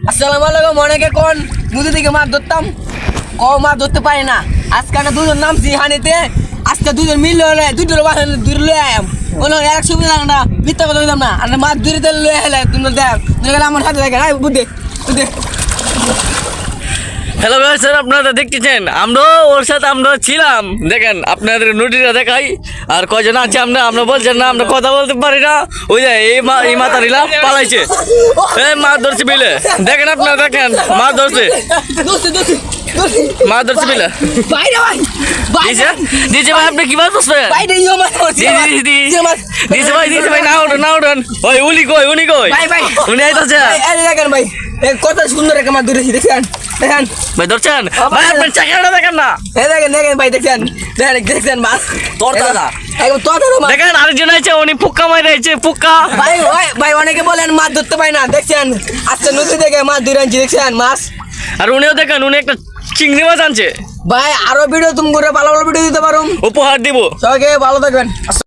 আসসালামু আলাইকুম, অনেকে কোন নদী থেকে মাছ ধরতাম? ক মাছ ধরতে পারি না। আজকে একটা দুজন নামছি হানিতে, আজকে দুজন মিললে হলে দুজন মাছ দূরে লয়ে আয়াম। বলো এক সুবিধা না, মিথ্যা কথা বলতাম না। আর মাছ দূরে লয়ে হেলে তুমি দেখ। আমার সাথে দেখে বুদ্ধি বুদ্ধি। হ্যালো ভাই স্যার আপনারা দেখতেছেন? আমরাও ওর সাথে আমরা ছিলাম। দেখেন আপনাদের নদীটা দেখাই। আর কজন আছে আমরা? আমরা বলছেন না আমরা কথা বলতে পারি না। ওই যে এই মা এই মাথা নিলাম পালাইছে। এই মাছ ধরছে বিলে। দেখেন আপনারা দেখেন মাছ ধরছে। মাছ ধরছে বিলে। দিছে? দিছে ভাই আপনি কি মাছ। দিছে ভাই। দিছে ভাই না না উঠুন ওই উনি কই উনি কই? ভাই, ভাই। উনি আইতাছে। ভাই, এই দেখেন ভাই কত সুন্দর একটা মাছ ধরেছি দেখছেন? দেখেন। ভাই ধরছেন? ভাই, ভাই আপনার চাকরিটা দেখেন না। এই দেখেন দেখেন ভাই দেখছেন? দেখেন দেখছেন মাছ? তোর দাদা। একদম তোর দাদা মাছ। দেখেন আরেকজন আছে উনি ফুক্কা মারাইছে ফুক্কা ভাই ভাই ভাই অনেকে বলেন মাছ ধরতে না দেখছেন? আজকে নদী থেকে মাছ ধরে আনছি দেখছেন মাছ? আর উনিও দেখেন উনি একটা চিংড়ি মাছ আনছে। ভাই আরও ভিডিও তুমি করে ভালো ভালো ভিডিও দিতে পারো উপহার দিব। সবাইকে ভালো থাকবেন।